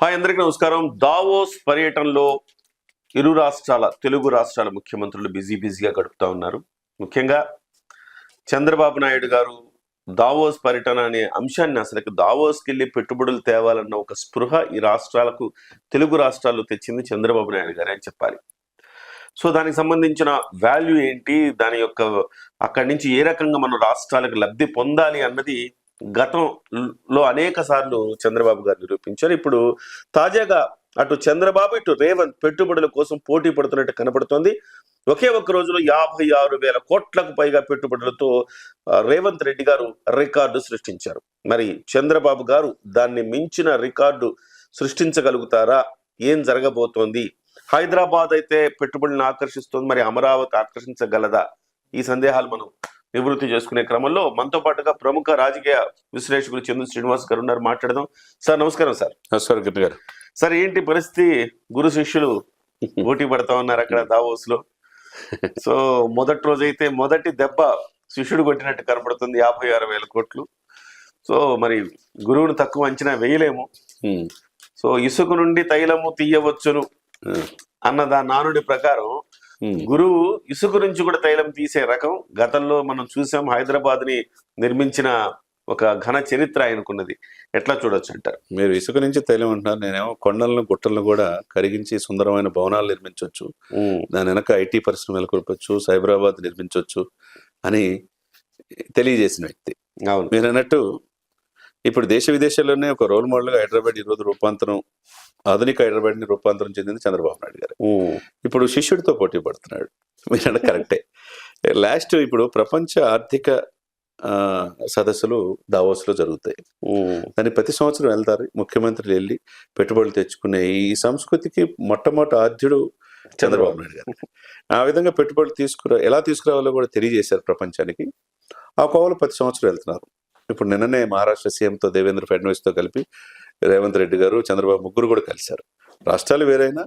Hi అందరికీ నమస్కారం. Davos పర్యటనలో ఇరు రాష్ట్రాల తెలుగు రాష్ట్రాల ముఖ్యమంత్రులు బిజీ బిజీగా గడుపుతా ఉన్నారు. ముఖ్యంగా చంద్రబాబు నాయుడు గారు దావోస్ పర్యటన అనే అంశాన్ని అసలు దావోస్కి వెళ్ళి పెట్టుబడులు తేవాలన్న ఒక స్పృహ ఈ రాష్ట్రాలకు తెలుగు రాష్ట్రాల్లో తెచ్చింది చంద్రబాబు నాయుడు గారే అని చెప్పాలి. సో దానికి సంబంధించిన వాల్యూ ఏంటి? దాని యొక్క అక్కడి నుంచి ఏ రకంగా మనం రాష్ట్రాలకు లబ్ధి పొందాలి అన్నది గతంలో అనేక సార్లు చంద్రబాబు గారు నిరూపించారు. ఇప్పుడు తాజాగా అటు చంద్రబాబు ఇటు రేవంత్ పెట్టుబడుల కోసం పోటీ పడుతున్నట్టు కనపడుతోంది ఒకే ఒక్క రోజులో యాభై ఆరు వేల కోట్లకు పైగా పెట్టుబడులతో రేవంత్ రెడ్డి గారు రికార్డు సృష్టించారు. మరి చంద్రబాబు గారు దాన్ని మించిన రికార్డు సృష్టించగలుగుతారా? ఏం జరగబోతోంది? హైదరాబాద్ అయితే పెట్టుబడులను ఆకర్షిస్తోంది. మరి అమరావతి ఆకర్షించగలదా? ఈ సందేహాలు మనం నివృత్తి చేసుకునే క్రమంలో మనతో పాటుగా ప్రముఖ రాజకీయ విశ్లేషకులు చందు శ్రీనివాస్ గారు ఉన్నారు. మాట్లాడదాం. సార్ నమస్కారం సార్. నమస్కారం కిరణ్ గారు. సార్ ఏంటి పరిస్థితి? గురు శిష్యులు పోటీ పడతా ఉన్నారు అక్కడ దావోస్లో సో మొదటి రోజు అయితే మొదటి దెబ్బ శిష్యుడు కొట్టినట్టు కనపడుతుంది. యాభై ఆరు వేల కోట్లు. సో మరి గురువును తక్కువ అంచనా వేయలేము. సో ఇసుక నుండి తైలము తీయవచ్చును అన్న దాని నానుడి ప్రకారం. గురువు ఇసుక నుంచి కూడా తైలం తీసే రకం గతంలో మనం చూసాం హైదరాబాద్ని నిర్మించిన ఒక ఘన చరిత్ర ఆయనకున్నది. ఎట్లా చూడొచ్చు అంటారు? మీరు ఇసుక నుంచి తైలం అంటున్నారు. నేనేమో కొండలను గుట్టలను కూడా కరిగించి సుందరమైన భవనాలు నిర్మించవచ్చు దాని వెనక ఐటీ పరిశ్రమ నెలకొల్పొచ్చు సైబరాబాద్ నిర్మించవచ్చు అని తెలియజేసిన వ్యక్తి. అవును. మీరు అన్నట్టు ఇప్పుడు దేశ విదేశాల్లోనే ఒక రోల్ మోడల్గా హైదరాబాద్ ఈరోజు రూపాంతరం ఆధునిక హైదరాబాద్ని రూపాంతరం చెందింది చంద్రబాబు నాయుడు గారు. ఇప్పుడు శిష్యుడితో పోటీ పడుతున్నాడు. మీరు కరెక్టే. లాస్ట్ ఇప్పుడు ప్రపంచ ఆర్థిక సదస్సులు దావోస్లో జరుగుతాయి. దాన్ని ప్రతి సంవత్సరం వెళ్తారు. ముఖ్యమంత్రులు వెళ్ళి పెట్టుబడులు తెచ్చుకునే ఈ సంస్కృతికి మొట్టమొదటి ఆద్యుడు చంద్రబాబు నాయుడు గారు. ఆ విధంగా పెట్టుబడులు తీసుకురా ఎలా తీసుకురావాలో కూడా తెలియజేశారు ప్రపంచానికి. ఆ కోవలు ప్రతి సంవత్సరం వెళ్తున్నారు. ఇప్పుడు నిన్ననే మహారాష్ట్ర సీఎంతో దేవేంద్ర ఫడ్నవీస్తో కలిపి రేవంత్ రెడ్డి గారు చంద్రబాబు ముగ్గురు కూడా కలిశారు. రాష్ట్రాలు వేరైనా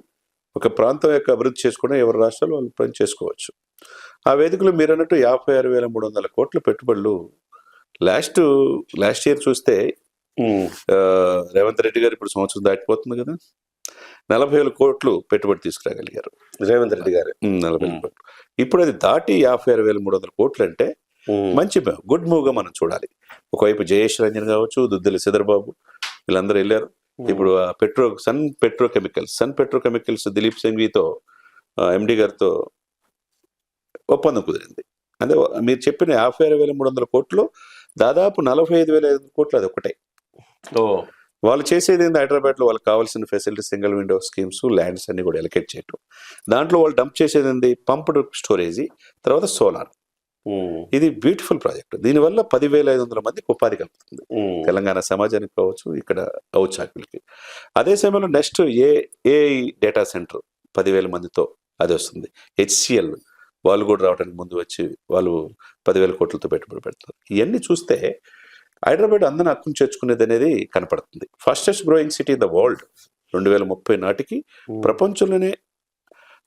ఒక ప్రాంతం యొక్క అభివృద్ధి చేసుకోవడం ఎవరి రాష్ట్రాలు వాళ్ళు పని చేసుకోవచ్చు. ఆ వేదికలో మీరు అన్నట్టు యాభై ఆరు వేల మూడు వందల కోట్ల పెట్టుబడులు లాస్ట్ లాస్ట్ ఇయర్ చూస్తే రేవంత్ రెడ్డి గారు ఇప్పుడు సంవత్సరం దాటిపోతుంది కదా. నలభై వేల కోట్లు పెట్టుబడి తీసుకురాగలిగారు. రేవంత్ రెడ్డి గారు. నలభై ఇప్పుడు అది దాటి యాభై ఆరు వేల మూడు వందల కోట్లు అంటే మంచి గుడ్ మూవ్గా మనం చూడాలి. ఒకవైపు జయేష్ రంజన్ కావచ్చు దుద్దిల సిదర్బాబు వీళ్ళందరూ వెళ్ళారు. ఇప్పుడు petro son petro chemicals son petro chemicals Dilip సింఘ్వితో MD గారితో ఒప్పందం కుదిరింది. అంటే మీరు చెప్పిన యాభై ఆరు వేల మూడు వందల కోట్లు దాదాపు నలభై ఐదు వేల ఐదు కోట్లు అది ఒకటే. ఓ. వాళ్ళు చేసేది ఏంది? హైదరాబాద్లో వాళ్ళకి కావాల్సిన facility single window schemes lands అన్ని కూడా ఎలకేట్ చేయటం. దాంట్లో వాళ్ళు డంప్ చేసేది ఏంది? పంప్డ్ స్టోరేజీ తర్వాత సోలార్. ఇది బ్యూటిఫుల్ ప్రాజెక్ట్. దీనివల్ల పదివేల ఐదు వందల మందికి ఉపాధి కలుగుతుంది తెలంగాణ సమాజానికి కావచ్చు ఇక్కడ ఔత్సాహికులకి అదే సమయంలో next A A data center పదివేల మందితో అది వస్తుంది. హెచ్సిఎల్ వాళ్ళు కూడా రావడానికి ముందు వచ్చి వాళ్ళు పదివేల కోట్లతో పెట్టుబడి పెడతారు. ఇవన్నీ చూస్తే హైదరాబాద్ అందరిని హక్కును చేర్చుకునేది అనేది కనపడుతుంది. Fastest growing city in the world రెండు వేల ముప్పై నాటికి ప్రపంచంలోనే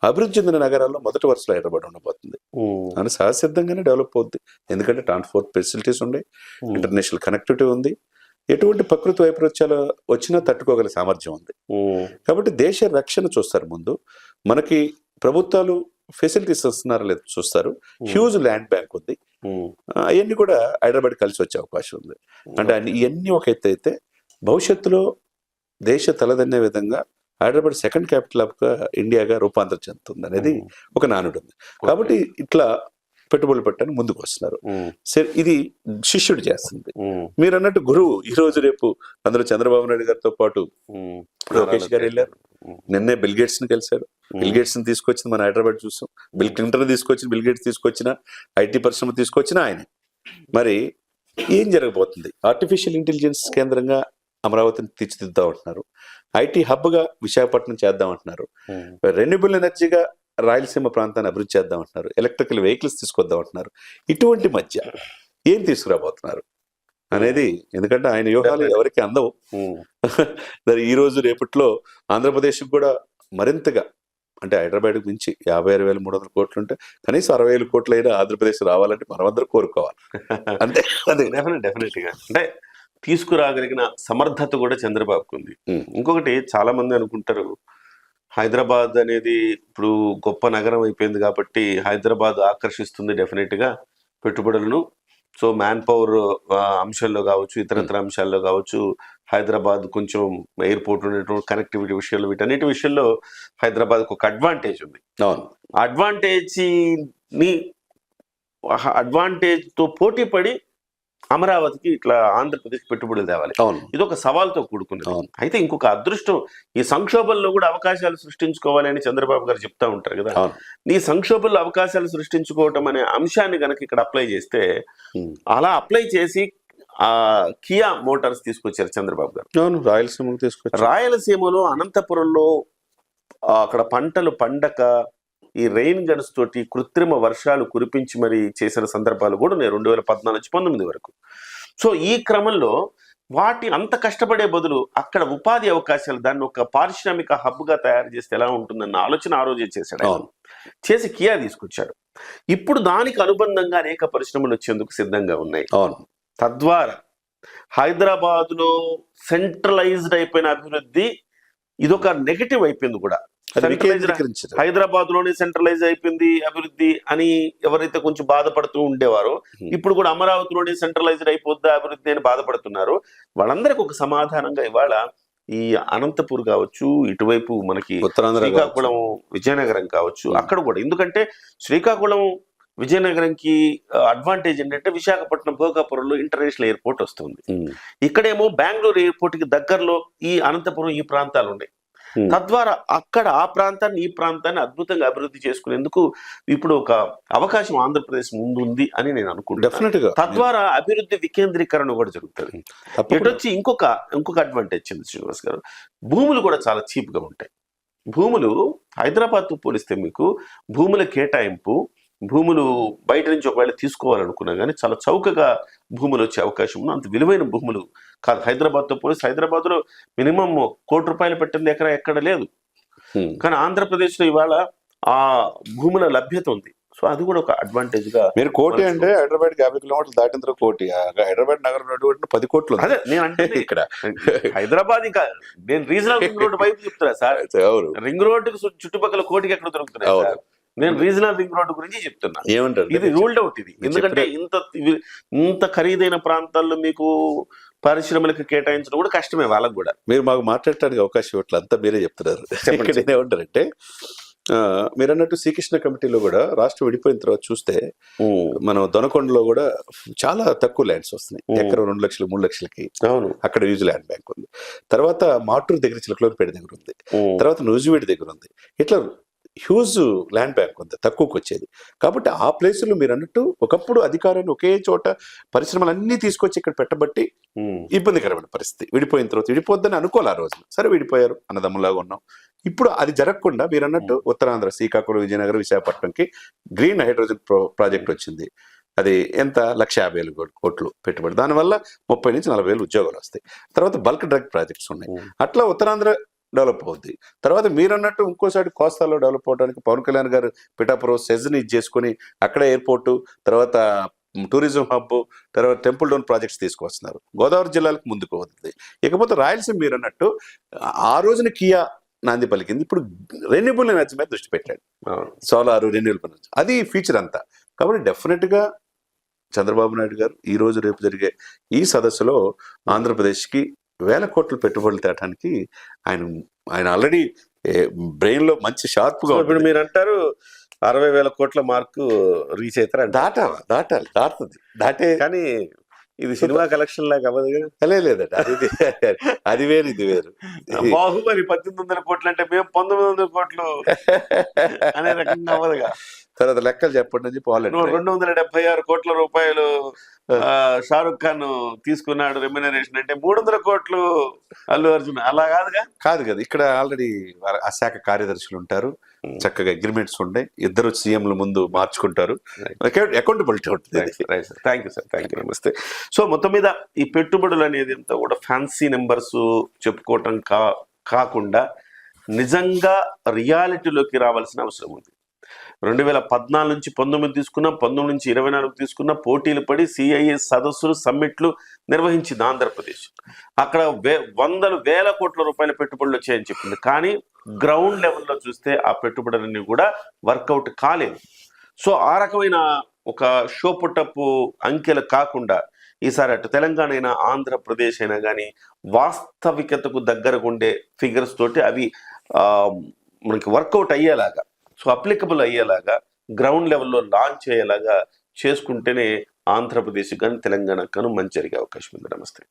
అభివృద్ధి చెందిన నగరాల్లో మొదటి వరుసలో హైదరాబాద్ ఉండబోతుంది. అని సహసిద్ధంగానే డెవలప్ అవుద్ది. ఎందుకంటే ట్రాన్స్పోర్ట్ ఫెసిలిటీస్ ఉన్నాయి ఇంటర్నేషనల్ కనెక్టివిటీ ఉంది. ఎటువంటి ప్రకృతి వైపరీత్యాలు వచ్చినా తట్టుకోగల సామర్థ్యం ఉంది. కాబట్టి దేశ రక్షణ చూస్తారు ముందు. మనకి ప్రభుత్వాలు ఫెసిలిటీస్ ఇస్తున్నారా లేదు చూస్తారు. హ్యూజ్ ల్యాండ్ బ్యాంక్ ఉంది. అవన్నీ కూడా హైదరాబాద్ కలిసి వచ్చే అవకాశం ఉంది. అంటే అన్ని- ఇవన్నీ ఒక ఎత్తు అయితే భవిష్యత్తులో దేశ తలదన్నే విధంగా హైదరాబాద్ సెకండ్ క్యాపిటల్ ఆఫ్ ఇండియాగా రూపాంతరం చెందుతుంది అనేది ఒక నానుడు ఉంది కాబట్టి ఇట్లా పెట్టుబడులు పెట్టడానికి ముందుకు వస్తున్నారు సరే ఇది శిష్యుడు చేస్తుంది. మీరు అన్నట్టు గురువు ఈ రోజు రేపు అందులో చంద్రబాబు నాయుడు గారితో పాటు లోకేష్ గారు వెళ్ళారు. నిన్నే బిల్ గేట్స్ని కలిశారు బిల్ గేట్స్ని తీసుకొచ్చింది మన హైదరాబాద్ చూసాం. బిల్ క్లింటన్ తీసుకొచ్చిన బిల్ గేట్స్ తీసుకొచ్చిన ఐటీ పరిశ్రమ తీసుకొచ్చిన ఆయన. మరి ఏం జరగబోతుంది? ఆర్టిఫిషియల్ ఇంటెలిజెన్స్ కేంద్రంగా అమరావతిని తీర్చిదిద్దాం అంటున్నారు. ఐటీ హబ్గా విశాఖపట్నం చేద్దాం అంటున్నారు. రెన్యూబుల్ ఎనర్జీగా రాయలసీమ ప్రాంతాన్ని అభివృద్ధి చేద్దాం అంటున్నారు. ఎలక్ట్రికల్ వెహికల్స్ తీసుకొద్దాం అంటున్నారు. ఇటువంటి మధ్య ఏం తీసుకురాబోతున్నారు అనేది ఎందుకంటే ఆయన వ్యూహాలు ఎవరికి అందవు. మరి ఈ రోజు రేపట్లో ఆంధ్రప్రదేశ్ కూడా మరింతగా అంటే హైదరాబాద్ మించి యాభై ఆరు వేల మూడు వందల కోట్లు ఉంటే కనీసం అరవై వేల కోట్లు అయినా ఆంధ్రప్రదేశ్ రావాలంటే మనమందరం కోరుకోవాలి. అంతే అదే డెఫినెట్ డెఫినెట్గా అంటే తీసుకురాగలిగిన సమర్థత కూడా చంద్రబాబుకు ఉంది. ఇంకొకటి చాలా మంది అనుకుంటారు హైదరాబాద్ అనేది ఇప్పుడు గొప్ప నగరం అయిపోయింది కాబట్టి హైదరాబాద్ ఆకర్షిస్తుంది డెఫినెట్గా పెట్టుబడులను. సో మ్యాన్ పవర్ అంశాల్లో కావచ్చు ఇతరత్ర అంశాల్లో కావచ్చు హైదరాబాద్ కొంచెం ఎయిర్పోర్ట్ ఉండేటువంటి కనెక్టివిటీ విషయాల్లో వీటన్నిటి విషయంలో హైదరాబాద్కు ఒక అడ్వాంటేజ్ ఉంది. అవును. అడ్వాంటేజ్ని అడ్వాంటేజ్తో పోటీ పడి అమరావతికి ఇట్లా ఆంధ్రప్రదేశ్ పెట్టుబడులు తేవాలి. ఇది ఒక సవాల్తో కూడుకున్నది. అయితే ఇంకొక అదృష్టం ఈ సంక్షోభంలో కూడా అవకాశాలు సృష్టించుకోవాలి అని చంద్రబాబు గారు చెప్తా ఉంటారు కదా. ఈ సంక్షోభంలో అవకాశాలు సృష్టించుకోవటం అనే అంశాన్ని కనుక ఇక్కడ అప్లై చేస్తే. అలా అప్లై చేసి ఆ కియా మోటార్స్ తీసుకొచ్చారు చంద్రబాబు గారు. అవును రాయలసీమకు తీసుకొచ్చి రాయలసీమలో అనంతపురంలో అక్కడ పంటలు పండక ఈ రెయిన్ గన్స్ తోటి కృత్రిమ వర్షాలు కురిపించి మరి చేసిన సందర్భాలు కూడా ఉన్నాయి రెండు వేల పద్నాలుగు నుంచి పంతొమ్మిది వరకు. సో ఈ క్రమంలో వాటి అంత కష్టపడే బదులు అక్కడ ఉపాధి అవకాశాలు దాన్ని ఒక పారిశ్రామిక హబ్గా తయారు చేస్తే ఎలా ఉంటుందన్న ఆలోచన ఆ రోజే చేశాడు చేసి కియా తీసుకొచ్చాడు. ఇప్పుడు దానికి అనుబంధంగా అనేక పరిశ్రమలు వచ్చేందుకు సిద్ధంగా ఉన్నాయి. అవును. తద్వారా హైదరాబాద్లో సెంట్రలైజ్డ్ అయిపోయిన అభివృద్ధి ఇదొక నెగటివ్ అయిపోయింది కూడా. హైదరాబాద్లోనే సెంట్రలైజ్ అయిపోయింది అభివృద్ధి అని ఎవరైతే కొంచెం బాధపడుతూ ఉండేవారో Hmm. ఇప్పుడు కూడా అమరావతిలోనే సెంట్రలైజ్డ్ అయిపోద్దా అభివృద్ధి అని బాధపడుతున్నారు వాళ్ళందరికి ఒక సమాధానంగా ఇవాళ ఈ అనంతపూర్ కావచ్చు ఇటువైపు మనకి శ్రీకాకుళం విజయనగరం కావచ్చు Hmm. అక్కడ కూడా ఎందుకంటే శ్రీకాకుళం విజయనగరంకి అడ్వాంటేజ్ ఏంటంటే విశాఖపట్నం భోగాపురంలో ఇంటర్నేషనల్ ఎయిర్పోర్ట్ వస్తుంది ఉమ్. ఇక్కడేమో బెంగళూరు ఎయిర్పోర్ట్కి దగ్గరలో ఈ అనంతపురం ఈ ప్రాంతాలు ఉన్నాయి Hmm. తద్వారా అక్కడ ఆ ప్రాంతాన్ని ఈ ప్రాంతాన్ని అద్భుతంగా అభివృద్ధి చేసుకునేందుకు ఇప్పుడు ఒక అవకాశం ఆంధ్రప్రదేశ్ ముందు ఉంది అని నేను అనుకుంటున్నాను. తద్వారా అభివృద్ధి వికేంద్రీకరణ కూడా జరుగుతుంది. ఎటొచ్చి ఇంకొక ఇంకొక అడ్వాంటేజ్ ఉంది శ్రీనివాస్ గారు. భూములు కూడా చాలా చీప్గా ఉంటాయి. భూములు హైదరాబాద్తో పోలిస్తే మీకు భూముల కేటాయింపు భూములు బయట నుంచి ఒకవేళ తీసుకోవాలనుకున్నా కానీ చాలా చౌకగా భూములు వచ్చే అవకాశం ఉంది. అంత విలువైన భూములు కాదు. హైదరాబాద్తో పోలిస్తే హైదరాబాద్లో మినిమం కోటి రూపాయలు పెట్టింది ఎక్కడ ఎక్కడ లేదు. కానీ ఆంధ్రప్రదేశ్లో ఇవాళ ఆ భూముల లభ్యత ఉంది. సో అది కూడా ఒక అడ్వాంటేజ్గా మీరు కోటి అంటే హైదరాబాద్ యాభై కిలోమీటర్లు దాటిన తర్వాత కోటి. హైదరాబాద్ నగరం పది కోట్లు. అదే నేను అంటే ఇక్కడ. హైదరాబాద్ ఇంకా నేను రీజనల్ రింగ్ రోడ్ వైపు చెప్తున్నా సార్. రింగ్ సు- చుట్టుపక్కల కోటికి ఎక్కడ దొరుకుతున్నాయి నేను రీజనల్ రింగ్ రోడ్డు గురించి చెప్తున్నా. ఏమంటారు? ఇది రూల్డ్ అవుట్ ఇది. ఎందుకంటే ఇంత ఇంత ఖరీదైన ప్రాంతాల్లో మీకు పరిశ్రమలకు కేటాయించడం కూడా కష్టమే వాళ్ళకు కూడా. మీరు మాకు మాట్లాడటానికి అవకాశం ఇవ్వట్లేదు. అంతా మీరే చెప్తున్నారు. ఇక్కడ ఏమంటారంటే మీరు అన్నట్టు శ్రీకృష్ణ కమిటీలో కూడా రాష్ట్రం విడిపోయిన తర్వాత చూస్తే మనం దొనకొండలో కూడా చాలా తక్కువ ల్యాండ్స్ వస్తున్నాయి. ఎకరం రెండు లక్షలు మూడు లక్షలకి అవును. అక్కడ యూజ్ ల్యాండ్ బ్యాంక్ ఉంది. తర్వాత మాటూరు దగ్గర చిలకలూరుపేట దగ్గర ఉంది. తర్వాత నూజివీడి దగ్గర ఉంది. ఇట్లా హ్యూజ్ ల్యాండ్ బ్యాంక్ ఉంది తక్కువకి వచ్చేది కాబట్టి ఆ ప్లేసులు మీరు అన్నట్టు ఒకప్పుడు అధికారాన్ని ఒకే చోట పరిశ్రమలు అన్ని తీసుకొచ్చి ఇక్కడ పెట్టబట్టి. ఇబ్బందికరమైన పరిస్థితి. విడిపోయిన తర్వాత విడిపోద్దని అనుకోవాలి ఆ రోజున సరే విడిపోయారు అన్నదమ్ములాగా ఉన్నాం. ఇప్పుడు అది జరగకుండా మీరు అన్నట్టు ఉత్తరాంధ్ర శ్రీకాకుళం విజయనగరం విశాఖపట్నంకి గ్రీన్ హైడ్రోజన్ ప్రో- ప్రాజెక్ట్ వచ్చింది. అది ఎంత? లక్ష యాభై వేలు కోట్లు పెట్టుబడి. దానివల్ల ముప్పై నుంచి నలభై వేలు ఉద్యోగాలు వస్తాయి. తర్వాత బల్క్ డ్రగ్ ప్రాజెక్ట్స్ ఉన్నాయి. అట్లా ఉత్తరాంధ్ర డెవలప్ అవుద్ది. తర్వాత మీరు అన్నట్టు ఇంకోసారి కోస్తాలో డెవలప్ అవడానికి పవన్ కళ్యాణ్ గారు పిఠాపురం సెజ్ని ఇది చేసుకుని అక్కడ ఎయిర్పోర్టు తర్వాత టూరిజం హబ్ తర్వాత టెంపుల్ డౌన్ ప్రాజెక్ట్స్ తీసుకొస్తున్నారు. గోదావరి జిల్లాలకు ముందుకు అవుతుంది ఇకపోతే రాయలసీమ మీరు అన్నట్టు ఆ రోజున కియా నాంది పలికింది. ఇప్పుడు రెన్యూబుల్ ఎనర్జీ మీద దృష్టి పెట్టాడు. సోలార్ రెన్యూబుల్ ఎనర్జీ అది ఫీచర్ అంతా. కాబట్టి డెఫినెట్గా చంద్రబాబు నాయుడు గారు ఈ రోజు రేపు జరిగే ఈ సదస్సులో ఆంధ్రప్రదేశ్కి వేల కోట్ల పెట్టుబడులు తేటానికి ఆయన ఆయన ఆల్రెడీ బ్రెయిన్లో మంచి షార్ప్గా సో ఇప్పుడు. మీరు అంటారు అరవై వేల కోట్ల మార్కు రీచ్ అవుతారు దాటాలి దాటాలి దాటుతుంది దాటే కానీ ఇది సినిమా కలెక్షన్ లాగా అవ్వదు కదా. లే- లేదండి అది అది వేరు ఇది వేరు. బాహుబలి పద్దెనిమిది వందల కోట్లు అంటే మేము పంతొమ్మిది వందల కోట్లు అనే రకంగా అవ్వదుగా. తర్వాత లెక్కలు చెప్పండి అని చెప్పి. రెండు వందల డెబ్బై ఆరు కోట్ల రూపాయలు షారుఖ్ ఖాన్ తీసుకున్నాడు రెమ్యునరేషన్ అంటే మూడు వందల కోట్లు అల్లు అర్జున్ అలా కాదుగా? కాదు కదా ఇక్కడ ఆల్రెడీ ఆ శాఖ కార్యదర్శులు ఉంటారు. Hmm. చక్కగా అగ్రిమెంట్స్ ఉంటాయి ఇద్దరు సీఎంల ముందు మార్చుకుంటారు. అకౌంటబిలిటీ ఉంటుంది. ఇది. Right sir thank you sir thank you నమస్తే సో మొత్తం మీద ఈ పెట్టుబడులు అనేది అంతా కూడా ఫ్యాన్సీ నెంబర్స్ చెప్పుకోవటం కా కాకుండా నిజంగా రియాలిటీలోకి రావాల్సిన అవసరం ఉంది. రెండు వేల పద్నాలుగు నుంచి పంతొమ్మిది తీసుకున్న పంతొమ్మిది నుంచి ఇరవై నాలుగు తీసుకున్న. పోటీలు పడి సిఐఎస్ సదస్సులు సమ్మిట్లు నిర్వహించింది ఆంధ్రప్రదేశ్. అక్కడ వే వందలు వేల కోట్ల రూపాయల పెట్టుబడులు వచ్చాయని చెప్పింది. కానీ గ్రౌండ్ లెవెల్లో చూస్తే ఆ పెట్టుబడులన్నీ కూడా వర్కౌట్ కాలేదు. సో ఆ రకమైన ఒక షో పుట్టపు అంకెలు కాకుండా ఈసారి అటు తెలంగాణ అయినా ఆంధ్రప్రదేశ్ అయినా కానీ వాస్తవికతకు దగ్గరగా ఉండే ఫిగర్స్ తోటి అవి మనకి వర్కౌట్ అయ్యేలాగా సో అప్లికబుల్ అయ్యేలాగా గ్రౌండ్ లెవెల్లో లాంచ్ అయ్యేలాగా చేసుకుంటేనే ఆంధ్రప్రదేశ్ కానీ తెలంగాణ కానీ మంచి జరిగే అవకాశం ఉంది. నమస్తే.